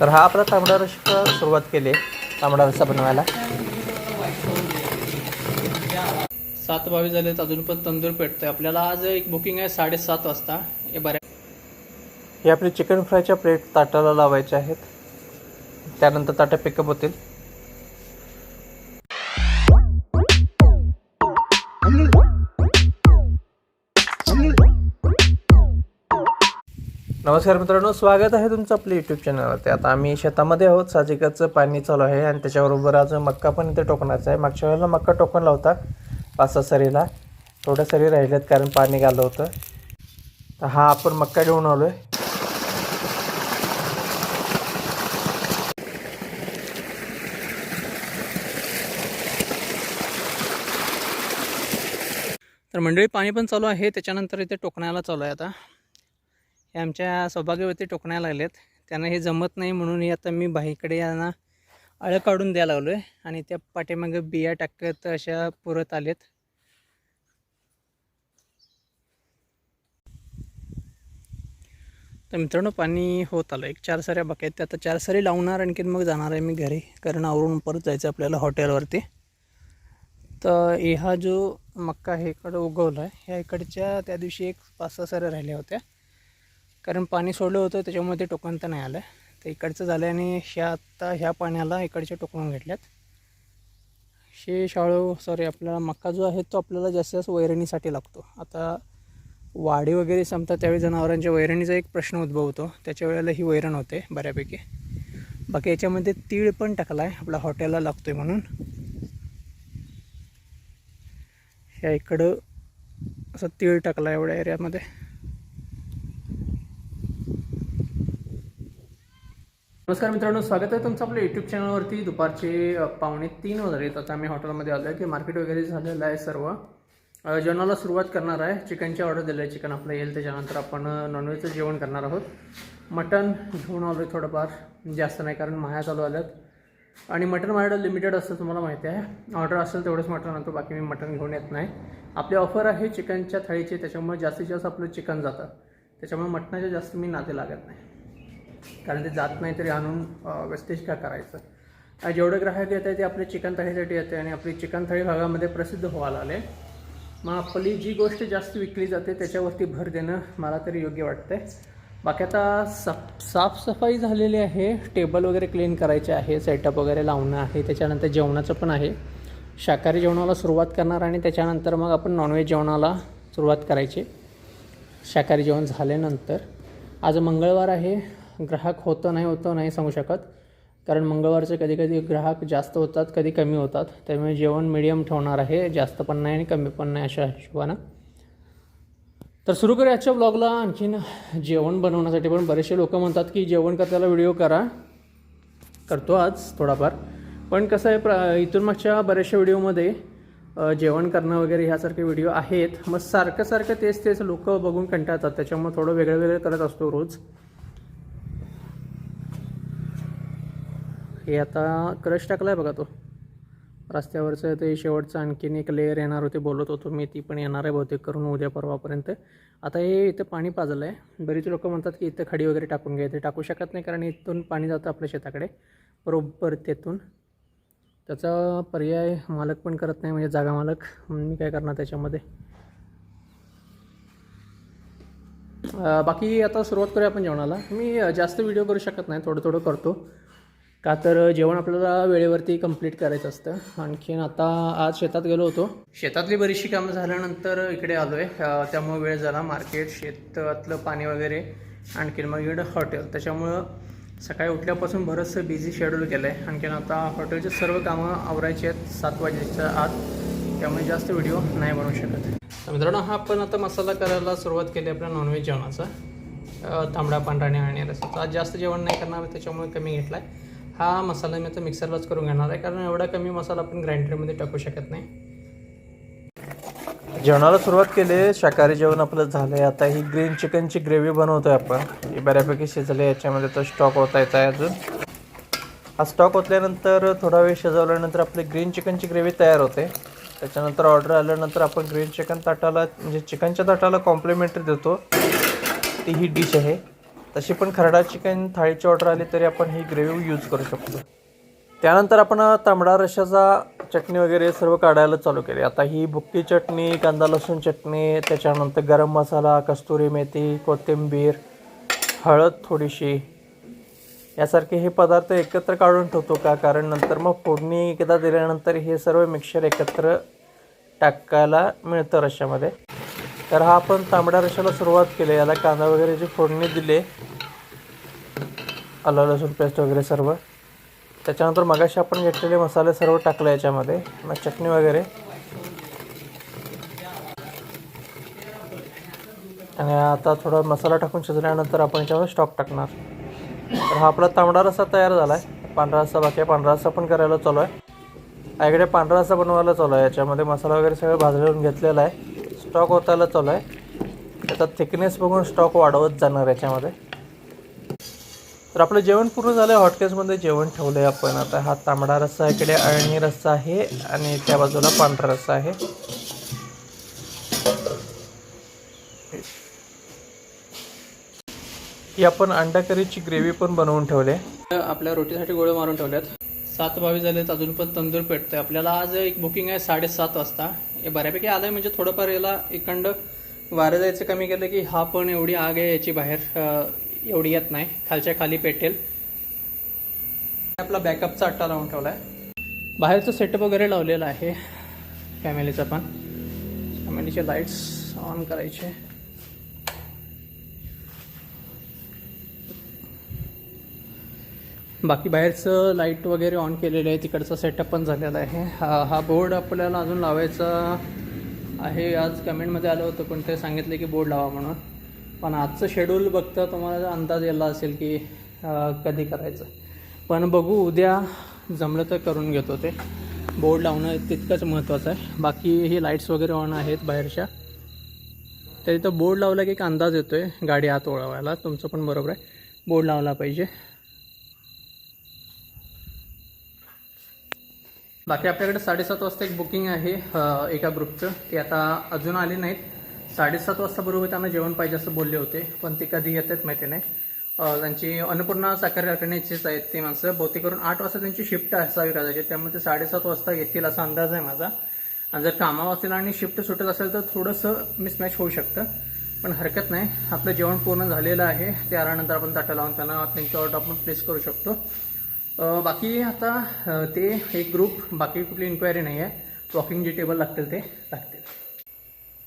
तर हा आपला तांबडा रस्सा सुरुवात केली आहे तांबडा रस्सा बनवायला? सात बावीस झालेत अजून पण तंदूर पेटतोय. आपल्याला आज एक बुकिंग आहे साडेसात वाजता. हे बऱ्या हे आपले चिकन फ्रायच्या प्लेट ताटाला लावायचे आहेत. त्यानंतर ताटं पिकअप होतील. नमस्कार मित्रांनो स्वागत आहे तुमचं आपलं यूट्यूब चॅनलवरती आता आम्ही शेतामध्ये आहोत साजिकाचं पाणी चालू आहे आणि त्याच्याबरोबर आज मक्का पण इथे टोकणाचा आहे. मागच्या वेळेला मक्का टोकणला होता पाच सहा सरीला. थोड्या सरी राहिल्यात कारण पाणी गालं होतं. तर हा आपण मक्का घेऊन आलो आहे तर मंडळी पाणी पण चालू आहे. त्याच्यानंतर इथे टोकण्याला चालू आहे आता. हे आमच्या सौभाग्यवती टोकण्याला लागलेत. त्यांना हे जमत नाही म्हणून हे आता मी बाईकडे यांना अळं काढून द्यायला लागलो आहे आणि त्या पाठीमागे बिया टाकत अशा पुरत आलेत. तर मित्रांनो पाणी होत आलं. एक चार साऱ्या बाकी आहेत. ते आता चार सारी लावणार आणखीन मग जाणार आहे मी घरी. कारण आवरून परत जायचं आहे आपल्याला हॉटेलवरती. तर हा जो मक्का हे इकडं उगवला आहे. ह्या इकडच्या त्या दिवशी एक पाच सहा साऱ्या राहिल्या होत्या. कारण पाणी सोडलं होतं त्याच्यामुळे ते टोकन तर नाही आलं. तर इकडचं झालं आणि ह्या आत्ता ह्या पाण्याला इकडच्या टोकणून घेतल्यात. शे शाळू सॉरी आपल्याला मक्का जो आहे तो आपल्याला जास्तीत जास्त वैरणीसाठी लागतो. आता वाढी वगैरे संपतात त्यावेळी जनावरांच्या वैरणीचा एक प्रश्न उद्भवतो त्याच्या वेळेला ही वैरण होते बऱ्यापैकी. बाकी याच्यामध्ये तीळ पण टाकला आहे आपला हॉटेलला लागतो आहे म्हणून. ह्या इकडं असं तीळ टाकला एवढ्या एरियामध्ये. नमस्कार मित्रांनो स्वागत आहे तुमचं आपल्या यूट्यूब चॅनलवरती दुपारचे पावणे तीन वाजले आता आम्ही हॉटेलमध्ये आलो आहे की मार्केट वगैरे झालेलं आहे सर्व. जेवणाला सुरुवात करणार आहे. चिकनची ऑर्डर दिली आहे. चिकन आपलं येईल त्याच्यानंतर आपण नॉनव्हेजचं जेवण करणार आहोत. मटन घेऊन आलो आहे थोडंफार. जास्त नाही कारण माया चालू आल्यात. आणि मटन माझ्याकडे लिमिटेड असतं तुम्हाला माहिती आहे. ऑर्डर असेल तेवढंच मटण आणतो बाकी मी मटन घेऊन येत नाही. आपली ऑफर आहे चिकनच्या थाळीची त्याच्यामुळे जास्तीत जास्त आपलं चिकन जातं. त्याच्यामुळे मटणाच्या जास्त मी नाते लागत नाही. कारण ते जात नाही तरी आणून वेस्टेज का करायचं. आणि जेवढे ग्राहक येत आहे ते आपले चिकन थाळीसाठी येते आणि आपली चिकन थाळी भागामध्ये प्रसिद्ध व्हायला आले. मग आपली जी गोष्ट जास्त विकली जाते त्याच्यावरती भर देणं मला तरी योग्य वाटतं बाकी आता साफ साफसफाई झालेली आहे. टेबल वगैरे क्लीन करायचे आहे सेटअप वगैरे लावणं आहे त्याच्यानंतर जेवणाचं पण आहे. शाकाहारी जेवणाला सुरुवात करणार आणि त्याच्यानंतर मग आपण नॉनव्हेज जेवणाला सुरुवात करायची. शाकाहारी जेवण झाल्यानंतर. आज मंगळवार आहे. ग्राहक होतं नाही होतं नाही सांगू शकत. कारण मंगळवारचे कधी कधी ग्राहक जास्त होतात कधी कमी होतात. त्यामुळे जेवण मिडियम ठेवणार आहे जास्त पण नाही आणि कमी पण नाही अशा हिशोबानं. तर सुरू करूया आजच्या ब्लॉगला आणखीन जेवण बनवण्यासाठी पण बरेचसे लोक म्हणतात की जेवण करताना व्हिडिओ करा. करतो आज थोडाफार. पण कसं आहे प्र इथून मागच्या बऱ्याचशा व्हिडिओमध्ये जेवण करणं वगैरे ह्यासारखे व्हिडिओ आहेत. मग सारखं सारखं तेच तेच लोक बघून कंटाळतात. त्याच्यामुळे थोडं वेगळं वेगळं करत असतो रोज. हे आता क्रश टाकला आहे बघा तो. रस्त्यावरचं ते शेवटचं आणखीन एक लेअर येणार होते बोलत होतो मी ती पण येणार आहे बहुतेक करून उद्या परवापर्यंत. आता हे इथं पाणी पाजलं आहे बरीच लोक म्हणतात की इथं खडी वगैरे टाकून घ्या इथे टाकू शकत नाही कारण इथून पाणी जातं आपल्या शेताकडे बरोबर तेथून. त्याचा पर्याय मालक पण करत नाही म्हणजे जागा मालक. मी काय करणार त्याच्यामध्ये? बाकी आता सुरुवात करूया आपण जेवणाला. मी जास्त व्हिडिओ करू शकत नाही थोडं थोडं करतो. का तर जेवण आपल्याला वेळेवरती कंप्लीट करायचं असतं. आणखीन आता आज शेतात गेलो होतो. शेतातली बरीचशी कामं झाल्यानंतर इकडे आलो आहे त्यामुळे वेळ झाला मार्केट शेतातलं पाणी वगैरे आणखीन मग इकडे हॉटेल. त्याच्यामुळं सकाळी उठल्यापासून बरंचसं बिझी शेड्यूल केलं आहे आणखीन आता हॉटेलचे सर्व कामं आवरायची आहेत सात वाजेच्या आत. त्यामुळे जास्त व्हिडिओ नाही बनवू शकत. मित्रांनो हा आपण आता मसाला करायला सुरुवात केली आपल्या नॉनव्हेज जेवणाचा. तांबडा पांढरा आणि आणि रसाचा आज जास्त जेवण नाही करणार त्याच्यामुळे कमी घेतला आहे हा मसाला मी आता मिक्सरलाच करून घेणार आहे कारण एवढा कमी मसाला आपण ग्राइंडरमध्ये टाकू शकत नाही. जेवणाला सुरुवात केली आहे शाकाहारी जेवण आपलं झालं आहे आता ही ग्रीन चिकनची ग्रेव्ही बनवतोय आपण. ही बऱ्यापैकी शिजली आहे याच्यामध्ये तर स्टॉक होता आहे अजून. हा स्टॉक ओतल्यानंतर थोडा वेळ शिजवल्यानंतर आपली ग्रीन चिकनची ग्रेव्ही तयार होते. त्याच्यानंतर ऑर्डर आल्यानंतर आपण ग्रीन चिकन ताटाला म्हणजे चिकनच्या ताटाला कॉम्प्लिमेंटरी देतो. ती ही डिश आहे. तशी पण खरडा चिकन थाळीची ऑर्डर आली तरी आपण ही ग्रेव्ही यूज करू शकतो. त्यानंतर आपण तांबडा रशाचा चटणी वगैरे सर्व काढायला चालू केली. आता ही बुक्की चटणी कांदा लसूण चटणी त्याच्यानंतर गरम मसाला कस्तुरी मेथी कोथिंबीर हळद थोडीशी. यासारखे हे पदार्थ एकत्र काढून ठेवतो का? कारण नंतर मग फोडणी एकदा दिल्यानंतर हे सर्व मिक्सर एकत्र टाकायला मिळतं रशामध्ये तर हा आपण तांबड्या रशाला सुरुवात केली. याला कांदा वगैरे जे फोडणी दिली आलं लसूण पेस्ट वगैरे सर्व. त्याच्यानंतर मगाशी आपण घेतलेले मसाले सर्व टाकले याच्यामध्ये. मग चटणी वगैरे. आणि आता थोडा मसाला टाकून शिजल्यानंतर आपण याच्यावर स्टॉक टाकणार. तर हा आपला तांबडा रस्सा तयार झाला आहे पांढरा रस्सा बाकी आहे. पांढरा रस्सा पण करायला चालू आहे. माझ्याकडे पांढरा रस्सा बनवायला चालू आहे. याच्यामध्ये मसाला वगैरे सगळं भाजून घेतलेला आहे. स्टॉक होताला चालू आहे. त्याचा थिकनेस बघून स्टॉक वाढवत जाणार याच्यामध्ये. तर आपलं जेवण पूर्ण झालं आहे हॉटकेसमध्ये जेवण ठेवलं आहे आपण. आता हा तांबडा रस्सा इकडे अळणी रस्सा आहे आणि त्या बाजूला पांढरा रस्सा आहे. ही आपण अंडा करीची ग्रेव्ही पण बनवून ठेवले आपल्या रोटीसाठी गोळे मारून ठेवल्यात. सात बावीस झालेत अजून पण तंदूर पेटतोय. आपल्याला आज एक बुकिंग आहे साडेसात वाजता. हे बऱ्यापैकी आलं आहे म्हणजे थोडंफार याला एकंड वारं जायचं कमी केलं की हा पण एवढी आग आहे याची बाहेर एवढी येत नाही. खालच्या खाली पेटेल. आपला बॅकअपचा अट्टा लावून ठेवला आहे बाहेरचं सेटअप वगैरे लावलेलं आहे. फॅमिलीचा पण. फॅमिलीचे लाईट्स ऑन करायचे. बाकी बाहेरचं लाइट वगैरे ऑन केलेलं आहे तिकडचा सेटअप पण झालेला आहे. हा हा बोर्ड आपल्याला अजून लावायचा आहे. आज कमेंटमध्ये आलं होतं पण ते सांगितलं की बोर्ड लावा म्हणून. पण आजचं शेड्यूल बघता तुम्हाला अंदाज यायला असेल की कधी करायचं. पण बघू उद्या जमलं तर करून घेतो ते. बोर्ड लावणं तितकंच महत्त्वाचं आहे. बाकी हे लाईट्स वगैरे ऑन आहेत बाहेरच्या. तरी तर बोर्ड लावला की एक अंदाज येतो आहे गाडी आत ओळवायला तुमचं पण बरोबर आहे. बोर्ड लावला पाहिजे. बाकी आपल्याकडे साडेसात वाजता एक बुकिंग आहे एका ग्रुपचं ते आता अजून आले नाहीत. साडेसात वाजता बरोबर त्यांना जेवण पाहिजे असं बोलले होते पण ते कधी येत आहेत माहिती नाही. त्यांची अन्नपूर्णा साखर कारखान्याचीच आहेत ती माणसं. बहुतेक करून आठ वाजता त्यांची शिफ्ट असावी कदाचित त्यामुळे ते साडेसात वाजता येतील असा अंदाज आहे माझा. आणि जर कामावर असेल आणि शिफ्ट सुटत असेल तर थोडंसं मिसमॅच होऊ शकतं पण हरकत नाही. आपलं जेवण पूर्ण झालेलं आहे. ते आल्यानंतर आपण ताटं लावून त्यांना त्यांची ऑर्डर आपण प्लेस करू शकतो. बाकी आता ते एक ग्रुप बाकी कुठली इन्क्वायरी नाही आहे वॉकिंग जे टेबल लागतील ते लागतील.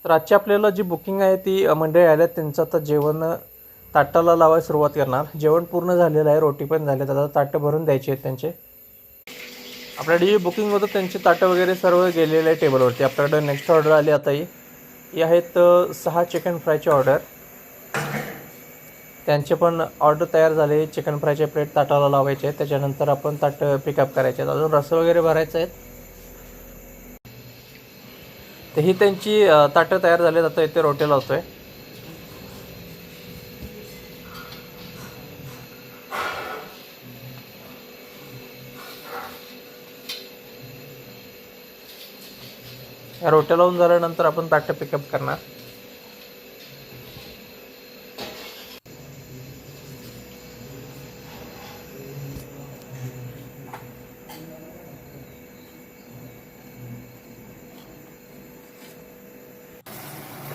तर आजची आपल्याला जी बुकिंग आहे ती मंडळी आल्यात त्यांचं आता जेवण ताटाला लावायला सुरुवात करणार. जेवण पूर्ण झालेलं आहे रोटी पण झाली आता ताटं भरून द्यायची आहेत त्यांचे. आपल्याकडे जी बुकिंग होतं त्यांचे ताटं वगैरे सर्व गेलेले आहे टेबलवरती आपल्याकडे नेक्स्ट ऑर्डर आली आता ही आहेत सहा चिकन फ्रायची ऑर्डर त्यांचे पण ऑर्डर तयार झाले चिकन फ्रायचे प्लेट ताटाला लावायचे आहेत त्याच्यानंतर आपण ताट पिकअप करायचे. आहेत अजून रस वगैरे भरायचे आहेत तर ही त्यांची ताटं तयार झालेत. आता इथे रोटी लावतोय. या रोट्या लावून झाल्यानंतर आपण ताटं पिकअप करणार.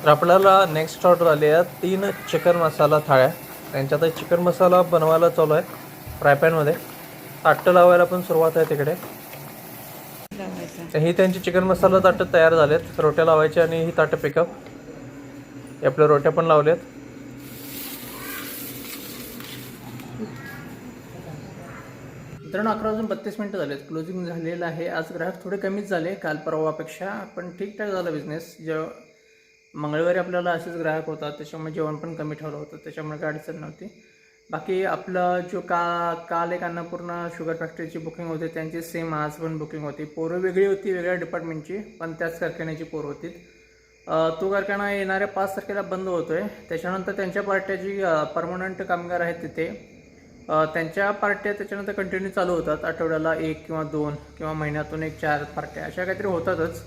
तर आपल्याला नेक्स्ट ऑर्डर आली आहे. तीन चिकन मसाला थाळ्या. त्यांच्यात चिकन मसाला बनवायला चालू आहे. फ्रायपॅनमध्ये ताटं लावायला पण सुरुवात आहे तिकडे. ही त्यांची चिकन मसाला ताटं तयार झालेत. रोट्या लावायच्या आणि ही ताटं पिकअप आपल्या रोट्या पण लावल्यात मित्रांनो अकरा वाजून बत्तीस मिनटं झालेत. क्लोजिंग झालेलं आहे. आज ग्राहक थोडे कमीच झाले. काल परवापेक्षा पण ठीकठाक झाला बिझनेस जेव्हा मंगळवारी आपल्याला असेच ग्राहक होतात त्याच्यामुळे जेवण पण कमी ठेवलं होतं त्याच्यामुळे काही अडचण नव्हती. बाकी आपलं जो का काल एक अन्नपूर्णा शुगर फॅक्टरीची बुकिंग होती त्यांची सेम आज पण बुकिंग होती. पोरं वेगळी होती वेगळ्या डिपार्टमेंटची पण त्याच कारखान्याची पोरं होती. तो कारखाना येणाऱ्या पाच तारखेला बंद होतो आहे त्याच्यानंतर त्यांच्या पार्ट्या जी परमनंट कामगार आहेत तिथे त्यांच्या पार्ट्या त्याच्यानंतर कंटिन्यू चालू होतात. आठवड्याला एक किंवा दोन किंवा महिन्यातून एक चार पार्ट्या अशा काहीतरी होतातच.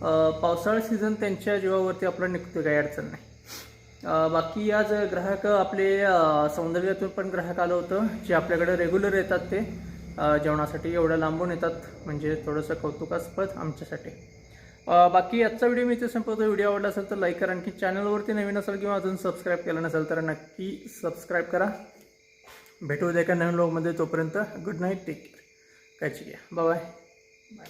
पावसाळा सीझन त्यांच्या जीवावरती आपला निघतो काही अडचण नाही. बाकी आज ग्राहक आपले सौंदर्यातून पण ग्राहक आलं होतं जे आपल्याकडे रेग्युलर येतात ते जेवणासाठी एवढं लांबून येतात म्हणजे थोडंसं कौतुकास्पद आमच्यासाठी. बाकी आजचा व्हिडिओ मी इथे संपवतो. व्हिडिओ आवडला असेल तर लाईक करा. आणखी चॅनलवरती नवीन असेल किंवा अजून सबस्क्राईब केलं नसेल तर नक्की सबस्क्राईब करा. भेटू द्या एका नवीन लोकमध्ये तोपर्यंत गुड नाईट टेक केअर काळजी घ्या. Bye bye